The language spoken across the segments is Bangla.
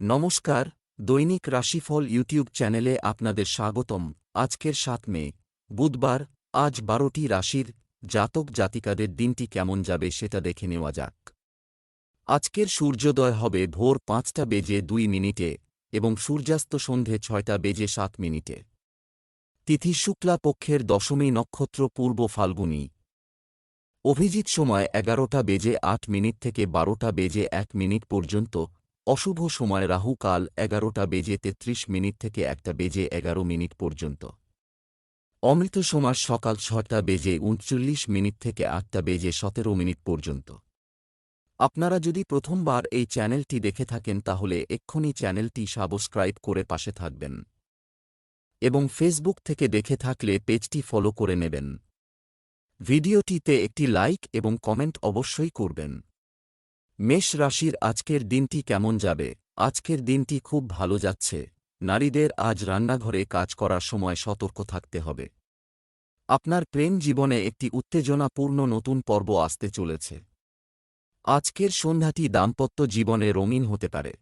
নমস্কার, দৈনিক রাশিফল ইউটিউব চ্যানেলে আপনাদের স্বাগতম। আজকের সাত মে, বুধবার, আজ বারোটি রাশির জাতক জাতিকাদের দিনটি কেমন যাবে সেটা দেখে নেওয়া যাক। আজকের সূর্যোদয় হবে ভোর পাঁচটা বেজে দুই মিনিটে এবং সূর্যাস্ত সন্ধে ছয়টা বেজে সাত মিনিটে। তিথি শুক্লা পক্ষের দশমী নক্ষত্র পূর্ব ফাল্গুনী। অভিজিৎ সময় এগারোটা বেজে আট মিনিট থেকে বারোটা বেজে এক মিনিট পর্যন্ত অশুভ সময় রাহু কাল এগারোটা বেজে তেত্রিশ মিনিট থেকে একটা বেজে এগারো মিনিট পর্যন্ত। অমৃত সময় সকাল ছটা বেজে উনচল্লিশ মিনিট থেকে আটটা বেজে সতেরো মিনিট পর্যন্ত। আপনারা যদি প্রথমবার এই চ্যানেলটি দেখে থাকেন তাহলে এক্ষুনি চ্যানেলটি সাবস্ক্রাইব করে পাশে থাকবেন। এবং ফেসবুক থেকে দেখে থাকলে পেজটি ফলো করে নেবেন। ভিডিওটিতে একটি লাইক এবং কমেন্ট অবশ্যই করবেন। মেষ রাশির আজকের দিনটি কেমন যাবে? আজকের দিনটি খুব ভালো যাচ্ছে। নারীদের আজ রান্নাঘরে কাজ করার সময় সতর্ক থাকতে হবে। আপনার প্রেম জীবনে একটি উত্তেজনাপূর্ণ নতুন পর্ব আসতে চলেছে। আজকের সন্ধ্যাটি দাম্পত্য জীবনে রঙিন হতে পারে।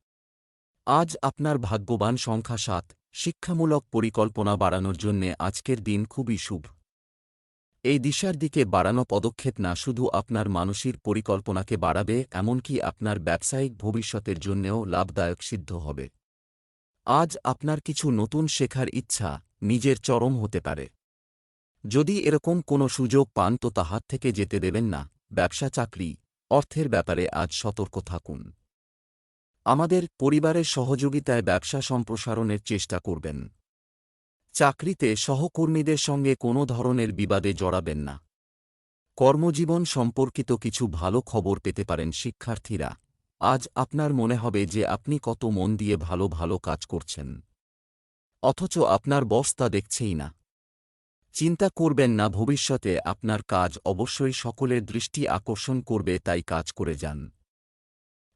আজ আপনার ভাগ্যবান সংখ্যা সাত। শিক্ষামূলক পরিকল্পনা বাড়ানোর জন্যে আজকের দিন খুবই শুভ। এই দিশার দিকে বাড়ানো পদক্ষেপ না শুধু আপনার মানসিক পরিকল্পনাকে বাড়াবে, এমনকি আপনার ব্যবসায়িক ভবিষ্যতের জন্যেও লাভদায়ক সিদ্ধ হবে। আজ আপনার কিছু নতুন শেখার ইচ্ছা নিজের চরম হতে পারে। যদি এরকম কোনো সুযোগ পান তো তা হাত থেকে যেতে দেবেন না। ব্যবসা, চাকরি, অর্থের ব্যাপারে আজ সতর্ক থাকুন। আমাদের পরিবারের সহযোগিতায় ব্যবসা সম্প্রসারণের চেষ্টা করবেন। চাকরিতে সহকর্মীদের সঙ্গে কোনো ধরনের বিবাদে জড়াবেন না। কর্মজীবন সম্পর্কিত কিছু ভালো খবর পেতে পারেন শিক্ষার্থীরা। আজ আপনার মনে হবে যে আপনি কত মন দিয়ে ভালো ভালো কাজ করছেন। অথচ আপনার বস তা দেখছেই না। চিন্তা করবেন না, ভবিষ্যতে আপনার কাজ অবশ্যই সকলের দৃষ্টি আকর্ষণ করবে, তাই কাজ করে যান।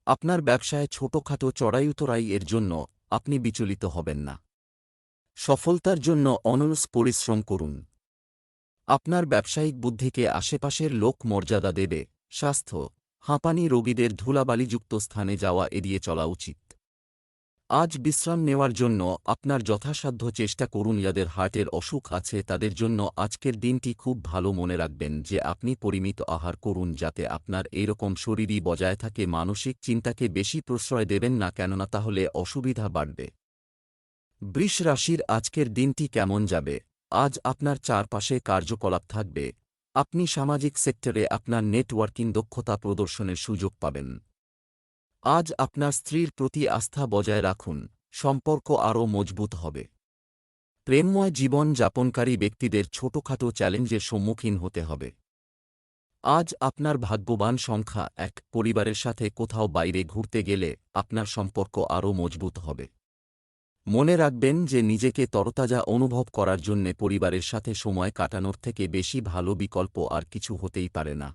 আপনার ব্যবসায় ছোটখাটো চড়াইউতরাই এর জন্য আপনি বিচলিত হবেন না। সফলতার জন্য অনলস পরিশ্রম করুন। আপনার ব্যবসায়িক বুদ্ধিকে আশেপাশের লোক মর্যাদা দেবে, স্বাস্থ্য, হাঁপানি রোগীদের ধুলাবালিযুক্ত স্থানে যাওয়া এড়িয়ে চলা উচিত। আজ বিশ্রাম নেওয়ার জন্য আপনার যথাসাধ্য চেষ্টা করুন যাদের হার্টের অসুখ আছে তাদের জন্য আজকের দিনটি খুব ভালো মনে রাখবেন যে আপনি পরিমিত আহার করুন যাতে আপনার এইরকম শরীরই বজায় থাকে, মানসিক চিন্তাকে বেশি প্রশ্রয় দেবেন না কেননা তাহলে অসুবিধা বাড়বে। বৃষ রাশির আজকের দিনটি কেমন যাবে? আজ আপনার চারপাশে কার্যকলাপ থাকবে। আপনি সামাজিক সেক্টরে আপনার নেটওয়ার্কিং দক্ষতা প্রদর্শনের সুযোগ পাবেন। আজ আপনার স্ত্রীর প্রতি আস্থা বজায় রাখুন। সম্পর্ক আরও মজবুত হবে। প্রেমময় জীবন যাপনকারী ব্যক্তিদের ছোটখাটো চ্যালেঞ্জের সম্মুখীন হতে হবে। আজ আপনার ভাগ্যবান সংখ্যা এক, পরিবারের সাথে কোথাও বাইরে ঘুরতে গেলে আপনার সম্পর্ক আরও মজবুত হবে। মনে রাখবেন যে নিজেকে তরতাজা অনুভব করার জন্যে পরিবারের সাথে সময় কাটানোর থেকে বেশি ভালো বিকল্প আর কিছু হতেই পারে না।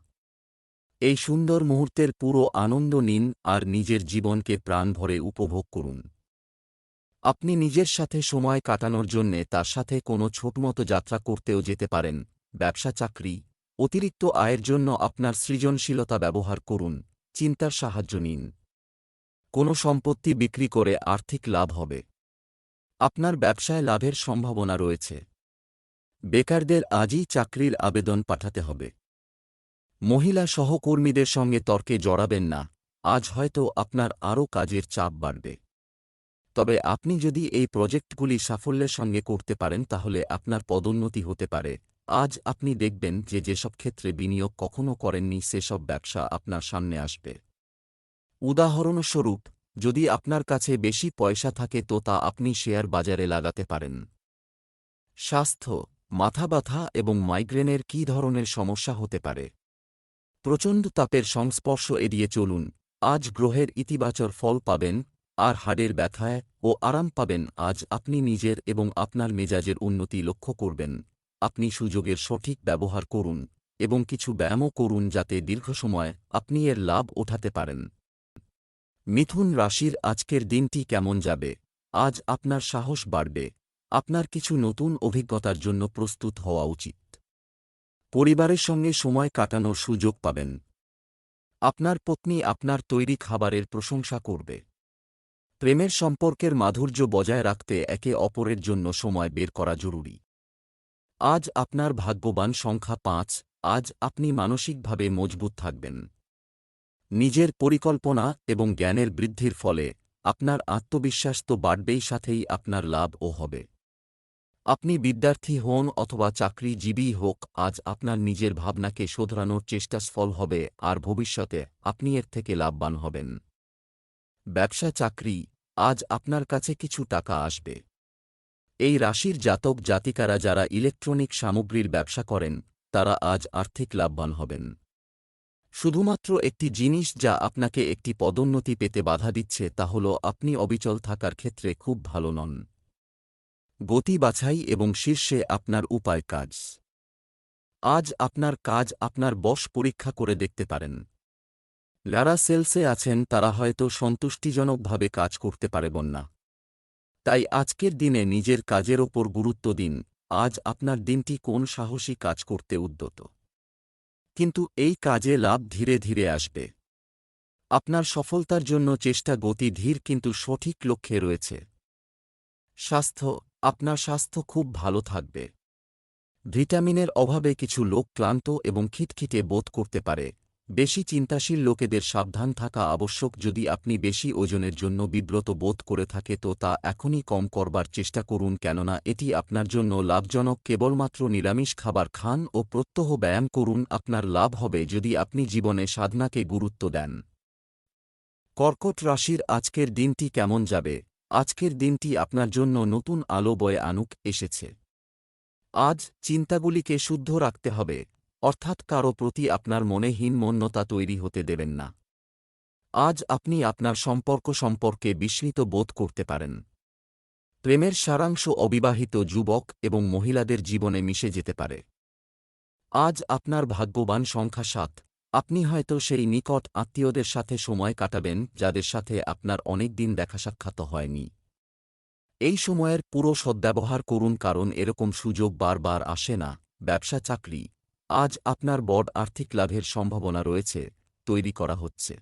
এই সুন্দর মুহূর্তের পুরো আনন্দ নিন আর নিজের জীবনকে প্রাণ ভরে উপভোগ করুন। আপনি নিজের সাথে সময় কাটানোর জন্যে তার সাথে কোনো ছোটমতো যাত্রা করতেও যেতে পারেন, ব্যবসা, চাকরি, অতিরিক্ত আয়ের জন্য আপনার সৃজনশীলতা ব্যবহার করুন, চিন্তার সাহায্য নিন। কোনো সম্পত্তি বিক্রি করে আর্থিক লাভ হবে। আপনার ব্যবসায় লাভের সম্ভাবনা রয়েছে। বেকারদের আজই চাকরির আবেদন পাঠাতে হবে। মহিলা সহকর্মীদের সঙ্গে তর্কে জড়াবেন না, আজ হয়তো আপনার আরও কাজের চাপ বাড়বে। তবে আপনি যদি এই প্রজেক্টগুলি সাফল্যের সঙ্গে করতে পারেন তাহলে আপনার পদোন্নতি হতে পারে। আজ আপনি দেখবেন যে যেসব ক্ষেত্রে বিনিয়োগ কখনও করেননি, সেসব ব্যবসা আপনার সামনে আসবে। উদাহরণস্বরূপ যদি আপনার কাছে বেশি পয়সা থাকে তো তা আপনি শেয়ার বাজারে লাগাতে পারেন। স্বাস্থ্য, মাথা ব্যথা এবং মাইগ্রেনের কী ধরনের সমস্যা হতে পারে? প্রচণ্ড তাপের সংস্পর্শ এড়িয়ে চলুন। আজ গ্রহের ইতিবাচক ফল পাবেন, আর হাড়ের ব্যথায় ও আরাম পাবেন। আজ আপনি নিজের এবং আপনার মেজাজের উন্নতি লক্ষ্য করবেন। আপনি সুযোগের সঠিক ব্যবহার করুন এবং কিছু ব্যায়ামও করুন যাতে দীর্ঘ সময় আপনি এর লাভ ওঠাতে পারেন। মিথুন রাশির আজকের দিনটি কেমন যাবে? আজ আপনার সাহস বাড়বে। আপনার কিছু নতুন অভিজ্ঞতার জন্য প্রস্তুত হওয়া উচিত। পরিবারের সঙ্গে সময় কাটানোর সুযোগ পাবেন। আপনার পত্নী আপনার তৈরি খাবারের প্রশংসা করবে। প্রেমের সম্পর্কের মাধুর্য বজায় রাখতে একে অপরের জন্য সময় বের করা জরুরি। আজ আপনার ভাগ্যবান সংখ্যা পাঁচ, আজ আপনি মানসিকভাবে মজবুত থাকবেন। নিজের পরিকল্পনা এবং জ্ঞানের বৃদ্ধির ফলে আপনার আত্মবিশ্বাস তো বাড়বেই সাথেই আপনার লাভও হবে। আপনি বিদ্যার্থী হন অথবা চাকরিজীবী হোক, আজ আপনার নিজের ভাবনাকে শোধরানোর চেষ্টা সফল হবে আর ভবিষ্যতে আপনি এর থেকে লাভবান হবেন। ব্যবসা চাকরি, আজ আপনার কাছে কিছু টাকা আসবে। এই রাশির জাতক জাতিকারা যারা ইলেকট্রনিক সামগ্রীর ব্যবসা করেন, তারা আজ আর্থিক লাভবান হবেন। শুধুমাত্র একটি জিনিস যা আপনাকে একটি পদোন্নতি পেতে বাধা দিচ্ছে তা হল আপনি অবিচল থাকার ক্ষেত্রে খুব ভালো নন। গতি বাছাই এবং শীর্ষে আপনার উপায় কাজ। আজ আপনার কাজ আপনার বশ পরীক্ষা করে দেখতে পারেন। যারা সেলসে আছেন তারা হয়তো সন্তুষ্টিজনকভাবে কাজ করতে পারবেন না তাই আজকের দিনে নিজের কাজের ওপর গুরুত্ব দিন। আজ আপনার দিনটি কোন সাহসী কাজ করতে উদ্যত? কিন্তু এই কাজে লাভ ধীরে ধীরে আসবে। আপনার সফলতার জন্য চেষ্টা গতি ধীর কিন্তু সঠিক লক্ষ্যে রয়েছে। স্বাস্থ্য, আপনার স্বাস্থ্য খুব ভালো থাকবে। ভিটামিনের অভাবে কিছু লোক ক্লান্ত এবং খিটখিটে বোধ করতে পারে। বেশি চিন্তাশীল লোকেদের সাবধান থাকা আবশ্যক যদি আপনি বেশি ওজনের জন্য বিব্রত বোধ করে থাকে তো তা এখনই কম করবার চেষ্টা করুন কেননা এটি আপনার জন্য লাভজনক। কেবলমাত্র নিরামিষ খাবার খান ও প্রত্যহ ব্যায়াম করুন, আপনার লাভ হবে যদি আপনি জীবনে সাধনাকে গুরুত্ব দেন। কর্কট রাশির আজকের দিনটি কেমন যাবে? আজকের দিনটি আপনার জন্য নতুন আলো বয়ে আনুক, এসেছে। আজ চিন্তাগুলিকে শুদ্ধ রাখতে হবে। অর্থাৎ কারও প্রতি আপনার মনে হীনমন্যতা তৈরি হতে দেবেন না। আজ আপনি আপনার সম্পর্ক সম্পর্কে বিস্মিত বোধ করতে পারেন। প্রেমের সারাংশ অবিবাহিত যুবক এবং মহিলাদের জীবনে মিশে যেতে পারে। আজ আপনার ভাগ্যবান সংখ্যা সাত। আপনি হয়তো সেই নিকট আত্মীয়দের সাথে সময় কাটাবেন, যাদের সাথে আপনার অনেক দিন দেখা সাক্ষাৎ হয়নি। এই সময়ের পুরো সদ্ব্যবহার করুন, কারণ এরকম সুযোগ বারবার আসে না। ব্যবসা চাকরি আজ আপনার বড় আর্থিক লাভের সম্ভাবনা রয়েছে, তৈরি করা হচ্ছে।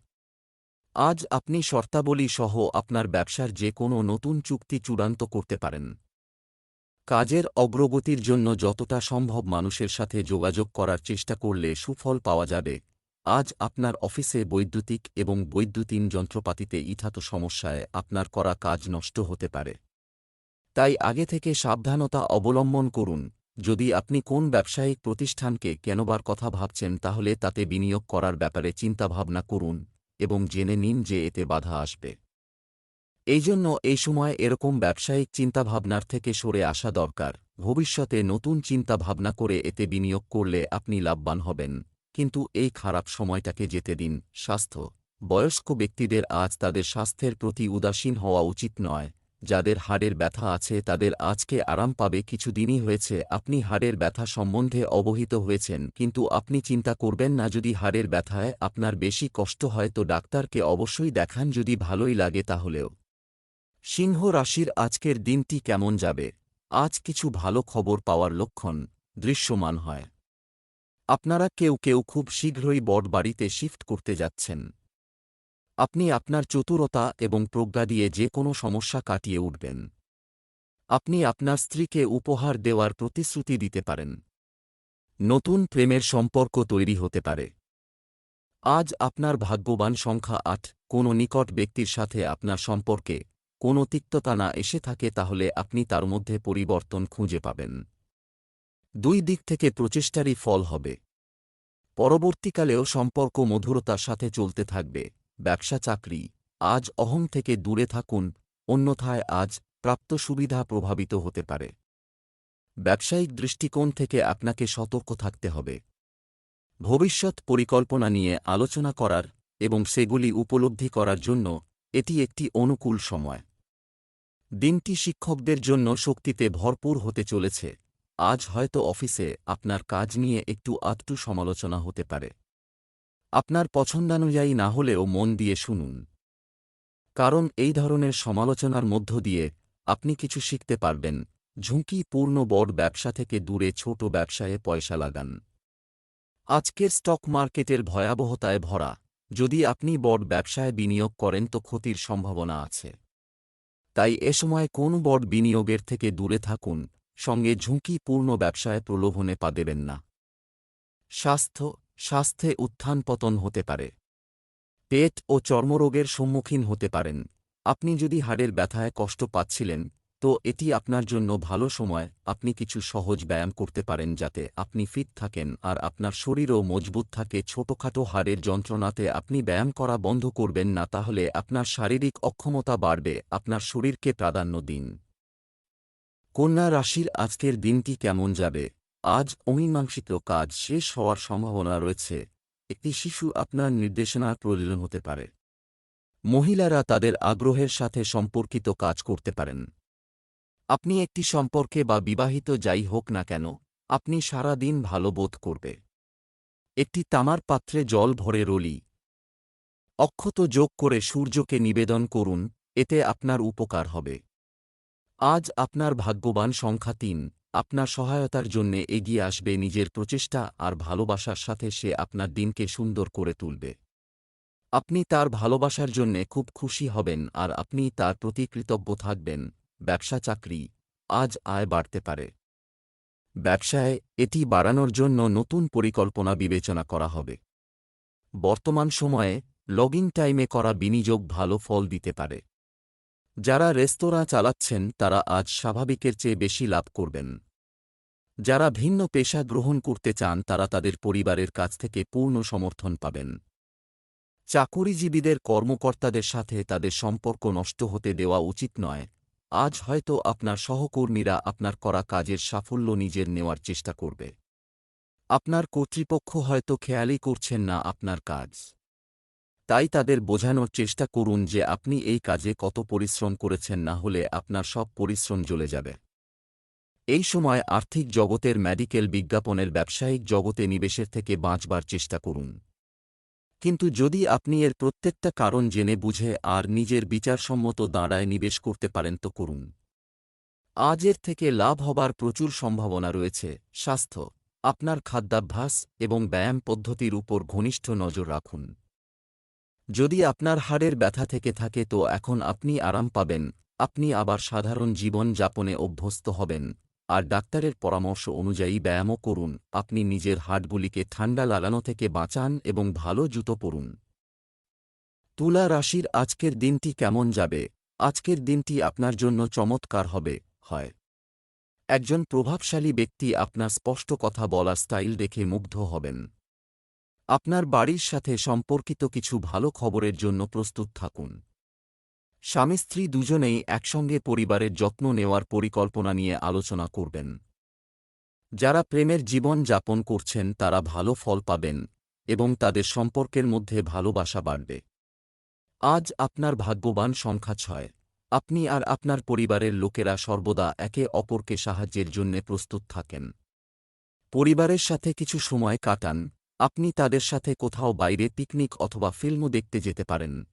আজ আপনি শর্তাবলী সহ আপনার ব্যবসার যে কোনো নতুন চুক্তি চূড়ান্ত করতে পারেন। কাজের অগ্রগতির জন্য যতটা সম্ভব মানুষের সাথে যোগাযোগ করার চেষ্টা করলে সুফল পাওয়া যাবে। আজ আপনার অফিসে বৈদ্যুতিক এবং বৈদ্যুতিন যন্ত্রপাতিতে ইথাত সমস্যায় আপনার করা কাজ নষ্ট হতে পারে। তাই আগে থেকে সাবধানতা অবলম্বন করুন। যদি আপনি কোন ব্যবসায়িক প্রতিষ্ঠানকে কেনবার কথা ভাবছেন তাহলে তাতে বিনিয়োগ করার ব্যাপারে চিন্তাভাবনা করুন এবং জেনে নিন যে এতে বাধা আসবে। এই জন্য এই সময় এরকম ব্যবসায়িক চিন্তাভাবনার থেকে সরে আসা দরকার। ভবিষ্যতে নতুন চিন্তাভাবনা করে এতে বিনিয়োগ করলে আপনি লাভবান হবেন। কিন্তু এই খারাপ সময়টাকে যেতে দিন। স্বাস্থ্য। বয়স্ক ব্যক্তিদের আজ তাদের স্বাস্থ্যের প্রতি উদাসীন হওয়া উচিত নয়। যাদের হাড়ের ব্যথা আছে তাদের আজকে আরাম পাবে। কিছুদিনই হয়েছে, আপনি হাড়ের ব্যথা সম্বন্ধে অবহিত হয়েছেন, কিন্তু আপনি চিন্তা করবেন না, যদি হাড়ের ব্যথায় আপনার বেশি কষ্ট হয় তো ডাক্তারকে অবশ্যই দেখান যদি ভালোই লাগে তাহলেও। সিংহ রাশির আজকের দিনটি কেমন যাবে? আজ কিছু ভালো খবর পাওয়ার লক্ষণ দৃশ্যমান হয়। আপনারা কেউ কেউ খুব শীঘ্রই বড় বাড়িতে শিফট করতে যাচ্ছেন। আপনি আপনার চতুরতা এবং প্রজ্ঞা দিয়ে যে কোনো সমস্যা কাটিয়ে উঠবেন। আপনি আপনার স্ত্রীকে উপহার দেওয়ার প্রতিশ্রুতি দিতে পারেন। নতুন প্রেমের সম্পর্ক তৈরি হতে পারে। আজ আপনার ভাগ্যবান সংখ্যা আট, কোনো নিকট ব্যক্তির সাথে আপনার সম্পর্কে কোনো তিক্ততা না এসে থাকে তাহলে আপনি তার মধ্যে পরিবর্তন খুঁজে পাবেন। দুই দিক থেকে প্রচেষ্টারই ফল হবে। পরবর্তীকালেও সম্পর্ক মধুরতার সাথে চলতে থাকবে। ব্যবসা চাকরি আজ অহং থেকে দূরে থাকুন, অন্যথায় আজ প্রাপ্ত সুবিধা প্রভাবিত হতে পারে। ব্যবসায়িক দৃষ্টিকোণ থেকে আপনাকে সতর্ক থাকতে হবে। ভবিষ্যৎ পরিকল্পনা নিয়ে আলোচনা করার এবং সেগুলি উপলব্ধি করার জন্য এটি একটি অনুকূল সময়। দিনটি শিক্ষকদের জন্য শক্তিতে ভরপুর হতে চলেছে। আজ হয়তো অফিসে আপনার কাজ নিয়ে একটু আধটু সমালোচনা হতে পারে। আপনার পছন্দানুযায়ী না হলেও মন দিয়ে শুনুন। কারণ এই ধরনের সমালোচনার মধ্য দিয়ে আপনি কিছু শিখতে পারবেন। ঝুঁকি পূর্ণ বড় ব্যবসা থেকে দূরে ছোট ব্যবসায়ে পয়সা লাগান। আজকের স্টক মার্কেটের ভয়াবহতায় ভরা। যদি আপনি বড় ব্যবসায় বিনিয়োগ করেন তো ক্ষতির সম্ভাবনা আছে। তাই এ সময় কোন বড় বিনিয়োগের থেকে দূরে থাকুন, সঙ্গে ঝুঁকিপূর্ণ ব্যবসায় প্রলোভনে পা দেবেন না। স্বাস্থ্য স্বাস্থ্যে উত্থান পতন হতে পারে। পেট ও চর্মরোগের সম্মুখীন হতে পারেন। আপনি যদি হাড়ের ব্যথায় কষ্ট পাচ্ছিলেন, তো এটি আপনার জন্য ভালো সময়। আপনি কিছু সহজ ব্যায়াম করতে পারেন যাতে আপনি ফিট থাকেন আর আপনার শরীরও মজবুত থাকে। ছোটখাটো হাড়ের যন্ত্রণাতে আপনি ব্যায়াম করা বন্ধ করবেন না, তাহলে আপনার শারীরিক অক্ষমতা বাড়বে। আপনার শরীরকে প্রাধান্য দিন। কন্যা রাশির আজকের দিনটি কেমন যাবে? আজ অমীমাংসিত কাজ শেষ হওয়ার সম্ভাবনা রয়েছে। একটি শিশু আপনার নির্দেশনার প্রয়োজন হতে পারে। মহিলারা তাদের আগ্রহের সাথে সম্পর্কিত কাজ করতে পারেন। আপনি একটি সম্পর্কে বা বিবাহিত যাই হোক না কেন, আপনি সারা দিন ভালো বোধ করবে। একটি তামার পাত্রে জল ভরে রলি। অক্ষত যোগ করে সূর্যকে নিবেদন করুন, এতে আপনার উপকার হবে। আজ আপনার ভাগ্যবান সংখ্যা তিন। আপনার সহায়তার জন্যে এগিয়ে আসবে নিজের প্রচেষ্টা আর ভালোবাসার সাথে সে আপনার দিনকে সুন্দর করে তুলবে। আপনি তার ভালোবাসার জন্যে খুব খুশি হবেন আর আপনি তার প্রতি কৃতজ্ঞ থাকবেন। ব্যবসা চাকরি আজ আয় বাড়তে পারে। ব্যবসায় এটি বাড়ানোর জন্য নতুন পরিকল্পনা বিবেচনা করা হবে। বর্তমান সময়ে লগিং টাইমে করা বিনিয়োগ ভালো ফল দিতে পারে। যারা রেস্তোরাঁ চালাচ্ছেন, তারা আজ স্বাভাবিকের চেয়ে বেশি লাভ করবেন। যারা ভিন্ন পেশা গ্রহণ করতে চান, তারা তাদের পরিবারের কাছ থেকে পূর্ণ সমর্থন পাবেন। চাকুরিজীবীদের কর্মকর্তাদের সাথে তাদের সম্পর্ক নষ্ট হতে দেওয়া উচিত নয়। আজ হয়তো আপনার সহকর্মীরা আপনার করা কাজের সাফল্য নিজের নেওয়ার চেষ্টা করবে। আপনার কর্তৃপক্ষ হয়তো খেয়ালই করছেন না আপনার কাজ। তাই তাদের বোঝানোর চেষ্টা করুন যে আপনি এই কাজে কত পরিশ্রম করেছেন না হলে আপনার সব পরিশ্রম জ্বলে যাবে। এই সময় আর্থিক জগতের মেডিকেল বিজ্ঞাপনের ব্যবসায়িক জগতে নিবেশের থেকে বাঁচবার চেষ্টা করুন। কিন্তু যদি আপনি এর প্রত্যেকটা কারণ জেনে বুঝে আর নিজের বিচারসম্মত দাঁড়ায় নিবেশ করতে পারেন তো করুন। আজের থেকে লাভ হবার প্রচুর সম্ভাবনা রয়েছে, স্বাস্থ্য, আপনার খাদ্যাভ্যাস এবং ব্যায়াম পদ্ধতির উপর ঘনিষ্ঠ নজর রাখুন। যদি আপনার হাড়ের ব্যথা থেকে থাকে তো এখন আপনি আরাম পাবেন, আপনি আবার সাধারণ জীবন যাপনে অভ্যস্ত হবেন। আর ডাক্তারের পরামর্শ অনুযায়ী ব্যায়ামও করুন, আপনি নিজের হাটগুলিকে ঠান্ডা লাগানো থেকে বাঁচান এবং ভালো জুতো পরুন। তুলা রাশির আজকের দিনটি কেমন যাবে? আজকের দিনটি আপনার জন্য চমৎকার হবে, হয়। একজন প্রভাবশালী ব্যক্তি আপনার স্পষ্ট কথা বলা স্টাইল দেখে মুগ্ধ হবেন। আপনার বাড়ির সাথে সম্পর্কিত কিছু ভালো খবরের জন্য প্রস্তুত থাকুন। স্বামী স্ত্রী দুজনেই একসঙ্গে পরিবারের যত্ন নেওয়ার পরিকল্পনা নিয়ে আলোচনা করবেন। যারা প্রেমের জীবন যাপন করছেন, তারা ভালো ফল পাবেন এবং তাদের সম্পর্কের মধ্যে ভালোবাসা বাড়বে। আজ আপনার ভাগ্যবান সংখ্যা ছয়। আপনি আর আপনার পরিবারের লোকেরা সর্বদা একে অপরকে সাহায্যের জন্য প্রস্তুত থাকেন। পরিবারের সাথে কিছু সময় কাটান। আপনি তাদের সাথে কোথাও বাইরে পিকনিক অথবা ফিল্মও দেখতে যেতে পারেন।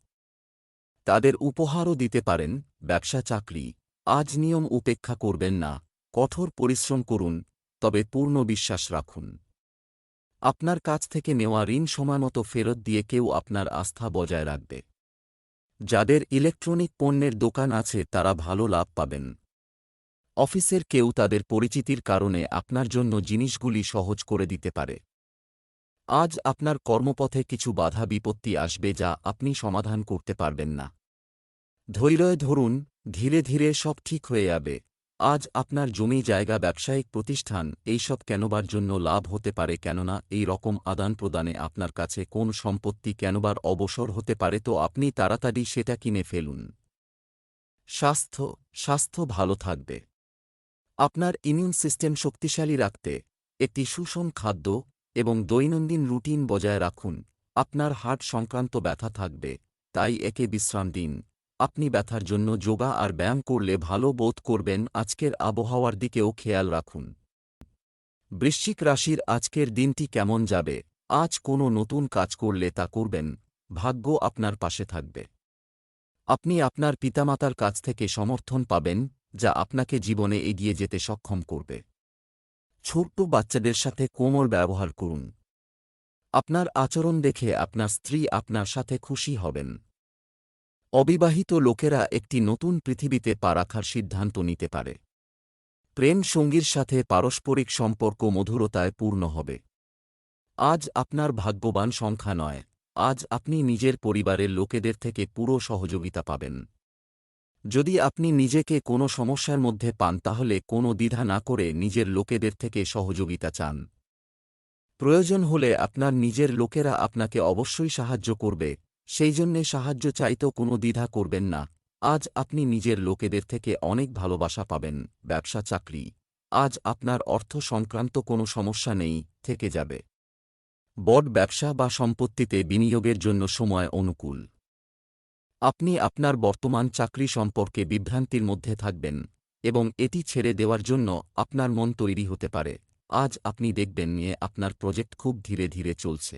তাদের উপহারও দিতে পারেন, ব্যবসা, চাকরি। আজ নিয়ম উপেক্ষা করবেন না, কঠোর পরিশ্রম করুন, তবে পূর্ণ বিশ্বাস রাখুন। আপনার কাছ থেকে নেওয়া ঋণ সময়মতো ফেরত দিয়ে কেউ আপনার আস্থা বজায় রাখবে। যাদের ইলেকট্রনিক পণ্যের দোকান আছে, তারা ভালো লাভ পাবেন। অফিসের কেউ তাদের পরিচিতির কারণে আপনার জন্য জিনিসগুলি সহজ করে দিতে পারে। আজ আপনার কর্মপথে কিছু বাধা বিপত্তি আসবে যা আপনি সমাধান করতে পারবেন না। ধৈর্য ধরুন, ধীরে ধীরে সব ঠিক হয়ে যাবে। আজ আপনার জমি, জায়গা, ব্যবসায়িক প্রতিষ্ঠান এইসব কেনবার জন্য লাভ হতে পারে কেননা এই রকম আদান প্রদানে আপনার কাছে কোন সম্পত্তি কেনবার অবসর হতে পারে তো আপনি তাড়াতাড়ি সেটা কিনে ফেলুন। স্বাস্থ্য স্বাস্থ্য ভালো থাকবে। আপনার ইমিউন সিস্টেম শক্তিশালী রাখতে একটি সুষম খাদ্য এবং দৈনন্দিন রুটিন বজায় রাখুন। আপনার হার্ট সংক্রান্ত ব্যথা থাকবে, তাই একে বিশ্রাম দিন। আপনি ব্যথার জন্য যোগা আর ব্যায়াম করলে ভালো বোধ করবেন আজকের আবহাওয়ার দিকেও খেয়াল রাখুন। বৃশ্চিক রাশির আজকের দিনটি কেমন যাবে? আজ কোনো নতুন কাজ করলে তা করবেন, ভাগ্য আপনার পাশে থাকবে। আপনি আপনার পিতামাতার কাছ থেকে সমর্থন পাবেন, যা আপনাকে জীবনে এগিয়ে যেতে সক্ষম করবে। ছোট্ট বাচ্চাদের সাথে কোমল ব্যবহার করুন। আপনার আচরণ দেখে আপনার স্ত্রী আপনার সাথে খুশি হবেন। অবিবাহিত লোকেরা একটি নতুন পৃথিবীতে পা রাখার সিদ্ধান্ত নিতে পারে। প্রেম সঙ্গীর সাথে পারস্পরিক সম্পর্ক মধুরতায় পূর্ণ হবে। আজ আপনার ভাগ্যবান সংখ্যা নয়। আজ আপনি নিজের পরিবারের লোকেদের থেকে পুরো সহযোগিতা পাবেন। যদি আপনি নিজেকে কোনো সমস্যার মধ্যে পান, তাহলে কোনো দ্বিধা না করে নিজের লোকেদের থেকে সহযোগিতা চান। প্রয়োজন হলে আপনার নিজের লোকেরা আপনাকে অবশ্যই সাহায্য করবে, সেই জন্যে সাহায্য চাইতেও কোনো দ্বিধা করবেন না। আজ আপনি নিজের লোকেদের থেকে অনেক ভালোবাসা পাবেন, ব্যবসা, চাকরি। আজ আপনার অর্থ সংক্রান্ত কোনো সমস্যা নেই, থেকে যাবে। বড ব্যবসা বা সম্পত্তিতে বিনিয়োগের জন্য সময় অনুকূল। আপনি আপনার বর্তমান চাকরি সম্পর্কে বিভ্রান্তির মধ্যে থাকবেন, এবং এটি ছেড়ে দেওয়ার জন্য আপনার মন তৈরি হতে পারে। আজ আপনি দেখবেন নিয়ে আপনার প্রজেক্ট খুব ধীরে ধীরে চলছে।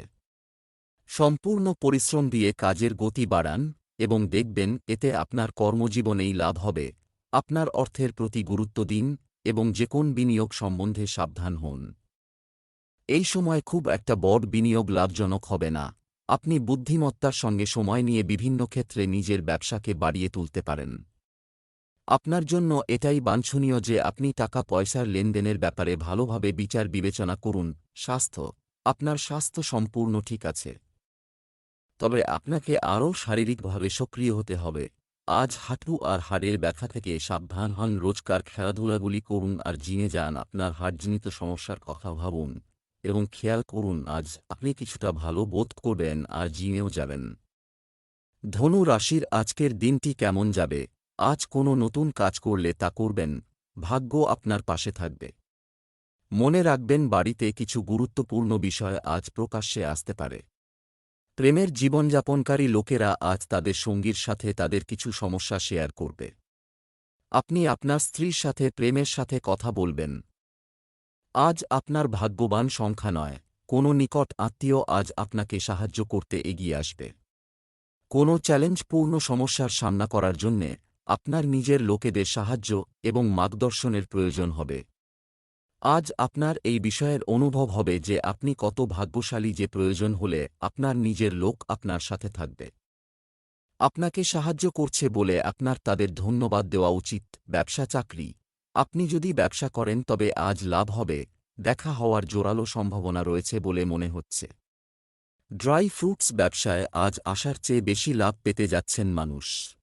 সম্পূর্ণ পরিশ্রম দিয়ে কাজের গতি বাড়ান, এবং দেখবেন এতে আপনার কর্মজীবনেই লাভ হবে। আপনার অর্থের প্রতি গুরুত্ব দিন, এবং যে কোন বিনিয়োগ সম্বন্ধে সাবধান হন। এই সময় খুব একটা বড় বিনিয়োগ লাভজনক হবে না। আপনি বুদ্ধিমত্তার সঙ্গে সময় নিয়ে বিভিন্ন ক্ষেত্রে নিজের ব্যবসাকে বাড়িয়ে তুলতে পারেন। আপনার জন্য এটাই বাঞ্ছনীয় যে আপনি টাকা পয়সার লেনদেনের ব্যাপারে ভালোভাবে বিচার বিবেচনা করুন, স্বাস্থ্য, আপনার স্বাস্থ্য সম্পূর্ণ ঠিক আছে। তবে আপনাকে আরও শারীরিকভাবে সক্রিয় হতে হবে। আজ হাঁটু আর হাড়ের ব্যথা থেকে সাবধান হন, রোজকার খেলাধুলাগুলি করুন আর জিনে যান, আপনার হাড়জনিত সমস্যার কথা ভাবুন। এবং খেয়াল করুন, আজ আপনি কিছুটা ভালো বোধ করবেন আর জিমেও যাবেন। ধনু রাশির আজকের দিনটি কেমন যাবে? আজ কোনো নতুন কাজ করলে তা করবেন, ভাগ্য আপনার পাশে থাকবে। মনে রাখবেন, বাড়িতে কিছু গুরুত্বপূর্ণ বিষয় আজ প্রকাশ্যে আসতে পারে। প্রেমের জীবনযাপনকারী লোকেরা আজ তাদের সঙ্গীর সাথে তাদের কিছু সমস্যা শেয়ার করবে। আপনি আপনার স্ত্রীর সাথে, প্রেমের সাথে কথা বলবেন আজ আপনার ভাগ্যবান সংখ্যা নয়, কোনো নিকট আত্মীয় আজ আপনাকে সাহায্য করতে এগিয়ে আসবে। কোনো চ্যালেঞ্জপূর্ণ সমস্যার সামনা করার জন্যে আপনার নিজের লোকেদের সাহায্য এবং মার্গদর্শনের প্রয়োজন হবে। আজ আপনার এই বিষয়ের অনুভব হবে যে আপনি কত ভাগ্যশালী যে প্রয়োজন হলে আপনার নিজের লোক আপনার সাথে থাকবে। আপনাকে সাহায্য করছে বলে আপনার তাদের ধন্যবাদ দেওয়া উচিত, ব্যবসা চাকরি আপনি যদি ব্যবসা করেন তবে আজ লাভ হবে, দেখা হওয়ার জোরালো সম্ভাবনা রয়েছে বলে মনে হচ্ছে। ড্রাই ফ্রুটস ব্যবসায় আজ আসার চেয়ে বেশি লাভ পেতে যাচ্ছেন মানুষ।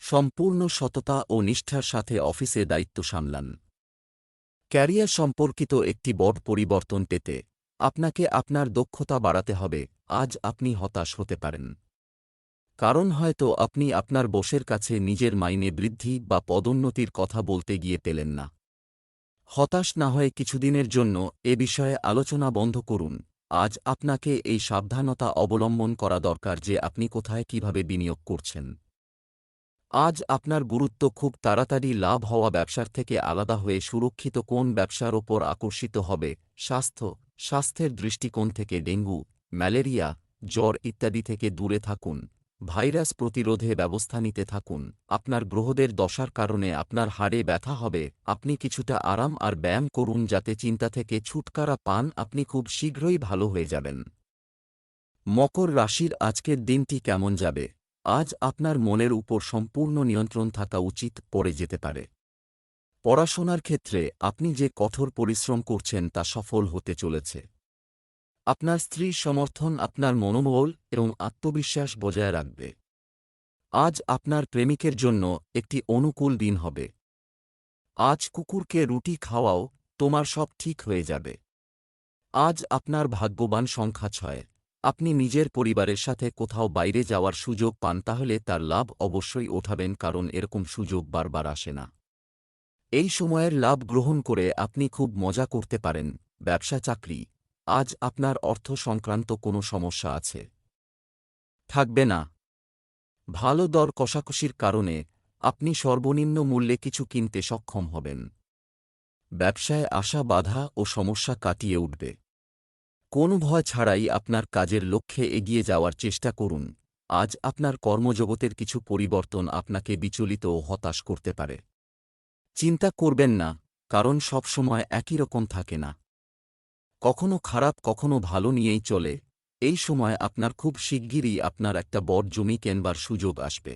সম্পূর্ণ সততা ও নিষ্ঠার সাথে অফিসে দায়িত্ব সামলান। ক্যারিয়ার সম্পর্কিত একটি বড় পরিবর্তন পেতে আপনাকে আপনার দক্ষতা বাড়াতে হবে, আজ আপনি হতাশ হতে পারেন। কারণ হয়তো আপনি আপনার বসের কাছে নিজের মাইনে বৃদ্ধি বা পদোন্নতির কথা বলতে গিয়ে পেলেন না। হতাশ না হয়ে কিছুদিনের জন্য এ বিষয়ে আলোচনা বন্ধ করুন। আজ আপনাকে এই সাবধানতা অবলম্বন করা দরকার যে আপনি কোথায় কীভাবে বিনিয়োগ করছেন। আজ আপনার গুরুত্ব খুব তাড়াতাড়ি লাভ হওয়া ব্যবসার থেকে আলাদা হয়ে সুরক্ষিত কোন ব্যবসার ওপর আকর্ষিত হবে? স্বাস্থ্য, স্বাস্থ্যের দৃষ্টিকোণ থেকে ডেঙ্গু, ম্যালেরিয়া, জ্বর ইত্যাদি থেকে দূরে থাকুন। ভাইরাস প্রতিরোধে ব্যবস্থা নিতে থাকুন। আপনার গ্রহদের দশার কারণে আপনার হাড়ে ব্যথা হবে। আপনি কিছুটা আরাম আর ব্যায়াম করুন যাতে চিন্তা থেকে ছুটকারা পান। আপনি খুব শীঘ্রই ভালো হয়ে যাবেন। মকর রাশির আজকের দিনটি কেমন যাবে? আজ আপনার মনের উপর সম্পূর্ণ নিয়ন্ত্রণ থাকা উচিত, পড়ে যেতে পারে। পড়াশোনার ক্ষেত্রে আপনি যে কঠোর পরিশ্রম করছেন তা সফল হতে চলেছে। আপনার স্ত্রীর সমর্থন আপনার মনোবল এবং আত্মবিশ্বাস বজায় রাখবে। আজ আপনার প্রেমিকের জন্য একটি অনুকূল দিন হবে। আজ কুকুরকে রুটি খাওয়াও, তোমার সব ঠিক হয়ে যাবে। আজ আপনার ভাগ্যবান সংখ্যা ছয়। আপনি নিজের পরিবারের সাথে কোথাও বাইরে যাওয়ার সুযোগ পান, তাহলে তার লাভ অবশ্যই ওঠাবেন, কারণ এরকম সুযোগ বারবার আসে না। এই সময়ের লাভ গ্রহণ করে আপনি খুব মজা করতে পারেন, ব্যবসা, চাকরি। আজ আপনার অর্থ সংক্রান্ত কোনো সমস্যা আছে। থাকবে না। ভালো দর কষাকষির কারণে আপনি সর্বনিম্ন মূল্যে কিছু কিনতে সক্ষম হবেন। ব্যবসায় আসা বাধা ও সমস্যা কাটিয়ে উঠবে। কোনো ভয় ছাড়াই আপনার কাজের লক্ষ্যে এগিয়ে যাওয়ার চেষ্টা করুন। আজ আপনার কর্মজগতের কিছু পরিবর্তন আপনাকে বিচলিত ও হতাশ করতে পারে। চিন্তা করবেন না, কারণ সবসময় একই রকম থাকে না। কখনো খারাপ, কখনো ভালো নিয়েই চলে। এই সময় আপনার খুব শিগগিরই আপনার একটা বড় জমি কেনবার সুযোগ আসবে।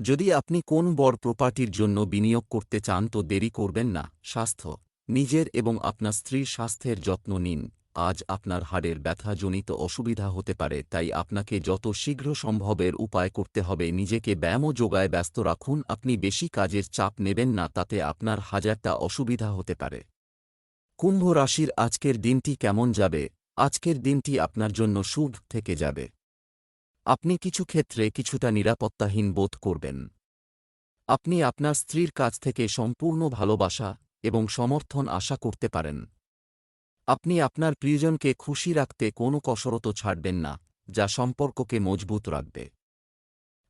যদি আপনি কোন বড় প্রপার্টির জন্য বিনিয়োগ করতে চান তো দেরি করবেন না। স্বাস্থ্য, নিজের এবং আপনার স্ত্রীর স্বাস্থ্যের যত্ন নিন। আজ আপনার হাড়ের ব্যথাজনিত অসুবিধা হতে পারে, তাই আপনাকে যত শীঘ্র সম্ভবের উপায় করতে হবে, নিজেকে ব্যায়াম ও যোগায় ব্যস্ত রাখুন। আপনি বেশি কাজের চাপ নেবেন না, তাতে আপনার হাজারটা অসুবিধা হতে পারে। কুম্ভ রাশির আজকের দিনটি কেমন যাবে? আজকের দিনটি আপনার জন্য শুভ থেকে যাবে। আপনি কিছু ক্ষেত্রে কিছুটা নিরাপত্তাহীন বোধ করবেন। আপনি আপনার স্ত্রীর কাছ থেকে সম্পূর্ণ ভালোবাসা এবং সমর্থন আশা করতে পারেন। আপনি আপনার প্রিয়জনকে খুশি রাখতে কোনো কসরত ছাড়বেন না, যা সম্পর্ককে মজবুত রাখবে।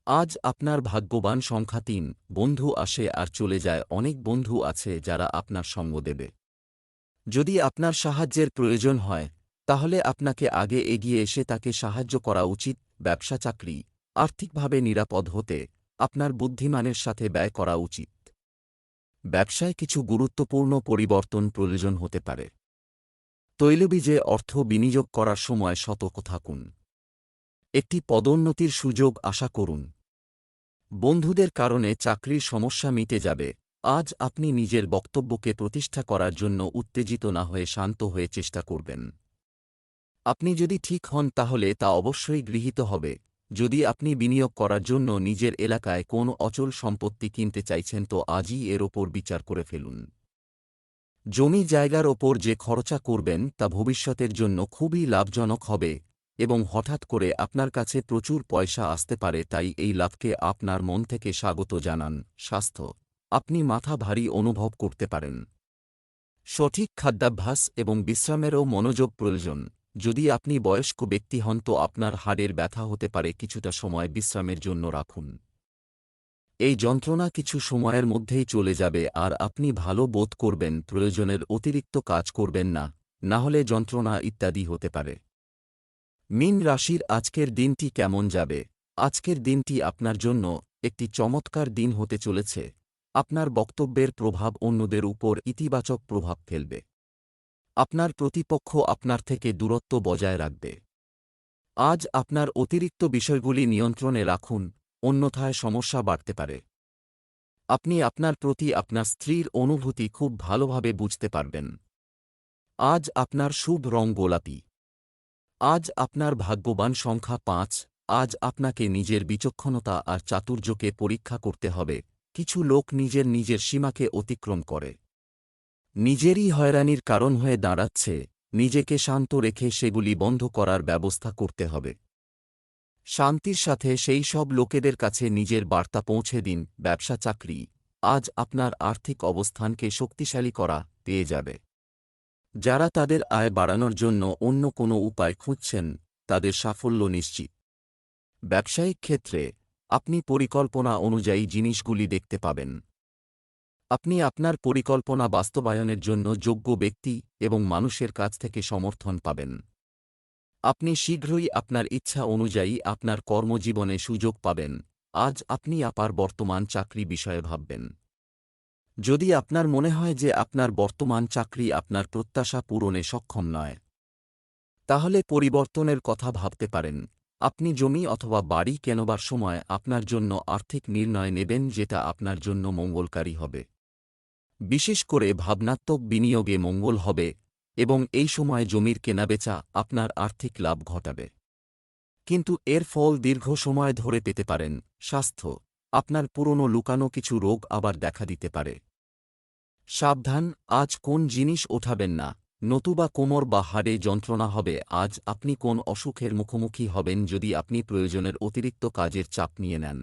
আজ আপনার ভাগ্যবান সংখ্যা তিন, বন্ধু আসে আর চলে যায়, অনেক বন্ধু আছে যারা আপনার সঙ্গ দেবে। যদি আপনার সাহায্যের প্রয়োজন হয়, তাহলে আপনাকে আগে এগিয়ে এসে তাকে সাহায্য করা উচিত, ব্যবসা চাকরি, আর্থিকভাবে নিরাপদ হতে, আপনার বুদ্ধিমানের সাথে ব্যয় করা উচিত। ব্যবসায় কিছু গুরুত্বপূর্ণ পরিবর্তন প্রয়োজন হতে পারে। তৈলবীজে অর্থ বিনিয়োগ করার সময় সতর্ক থাকুন। একটি পদোন্নতির সুযোগ আশা করুন। বন্ধুদের কারণে চাকরির সমস্যা মিটে যাবে। আজ আপনি নিজের বক্তব্যকে প্রতিষ্ঠা করার জন্য উত্তেজিত না হয়ে শান্ত হয়ে চেষ্টা করবেন। আপনি যদি ঠিক হন তাহলে তা অবশ্যই গৃহীত হবে। যদি আপনি বিনিয়োগ করার জন্য নিজের এলাকায় কোনো অচল সম্পত্তি কিনতে চাইছেন তো আজই এর ওপর বিচার করে ফেলুন। জমি জায়গার ওপর যে খরচা করবেন তা ভবিষ্যতের জন্য খুবই লাভজনক হবে এবং হঠাৎ করে আপনার কাছে প্রচুর পয়সা আসতে পারে তাই এই লাভকে আপনার মন থেকে স্বাগত জানান। স্বাস্থ্য আপনি মাথা ভারী অনুভব করতে পারেন। সঠিক খাদ্যাভ্যাস এবং বিশ্রামেরও মনোযোগ প্রয়োজন। যদি আপনি বয়স্ক ব্যক্তি হন তো আপনার হাড়ের ব্যথা হতে পারে, কিছুটা সময় বিশ্রামের জন্য রাখুন। এই যন্ত্রণা কিছু সময়ের মধ্যেই চলে যাবে আর আপনি ভালো বোধ করবেন, প্রয়োজনের অতিরিক্ত কাজ করবেন না না হলে যন্ত্রণা ইত্যাদি হতে পারে। মিন রাশির আজকের দিনটি কেমন যাবে? আজকের দিনটি আপনার জন্য একটি চমৎকার দিন হতে চলেছে। আপনার বক্তব্যের প্রভাব অন্যদের উপর ইতিবাচক প্রভাব ফেলবে। আপনার প্রতিপক্ষ আপনার থেকে দূরত্ব বজায় রাখবে। আজ আপনার অতিরিক্ত বিষয়গুলি নিয়ন্ত্রণে রাখুন, অন্যথায় সমস্যা বাড়তে পারে। আপনি আপনার প্রতি আপনার স্ত্রীর অনুভূতি খুব ভালোভাবে বুঝতে পারবেন। আজ আপনার শুভ রং গোলাপি। আজ আপনার ভাগ্যবান সংখ্যা পাঁচ। আজ আপনাকে নিজের বিচক্ষণতা আর চাতুর্যকে পরীক্ষা করতে হবে। কিছু লোক নিজের নিজের সীমাকে অতিক্রম করে। নিজেরই হয়রানির কারণ হয়ে দাঁড়াচ্ছে, নিজেকে শান্ত রেখে সেগুলি বন্ধ করার ব্যবস্থা করতে হবে। শান্তির সাথে সেই সব লোকেদের কাছে নিজের বার্তা পৌঁছে দিন, ব্যবসা চাকরি, আজ আপনার আর্থিক অবস্থানকে শক্তিশালী করা পেয়ে যাবে। যারা তাদের আয় বাড়ানোর জন্য অন্য কোনো উপায় খুঁজছেন, তাদের সাফল্য নিশ্চিত। ব্যবসায়িক ক্ষেত্রে আপনি পরিকল্পনা অনুযায়ী জিনিসগুলি দেখতে পাবেন। আপনি আপনার পরিকল্পনা বাস্তবায়নের জন্য যোগ্য ব্যক্তি এবং মানুষের কাছ থেকে সমর্থন পাবেন। আপনি শীঘ্রই আপনার ইচ্ছা অনুযায়ী আপনার কর্মজীবনে সুযোগ পাবেন। আজ আপনি আপার বর্তমান চাকরি বিষয়ে ভাববেন। যদি আপনার মনে হয় যে আপনার বর্তমান চাকরি আপনার প্রত্যাশা পূরণে সক্ষম নয়, তাহলে পরিবর্তনের কথা ভাবতে পারেন। আপনি জমি অথবা বাড়ি কেনবার সময় আপনার জন্য আর্থিক নির্ণয় নেবেন যেটা আপনার জন্য মঙ্গলকারী হবে। বিশেষ করে ভাবনাত্মক বিনিয়োগে মঙ্গল হবে এবং এই সময় জমির কেনাবেচা আপনার আর্থিক লাভ ঘটাবে। কিন্তু এর ফল দীর্ঘ সময় ধরে পেতে পারেন, স্বাস্থ্য, আপনার পুরনো লুকানো কিছু রোগ আবার দেখা দিতে পারে। সাবধান, আজ কোন জিনিস ওঠাবেন না নতুবা কোমর বা হাড়ে যন্ত্রণা হবে, আজ আপনি কোন অসুখের মুখোমুখি হবেন যদি আপনি প্রয়োজনের অতিরিক্ত কাজের চাপ নিয়ে নেন।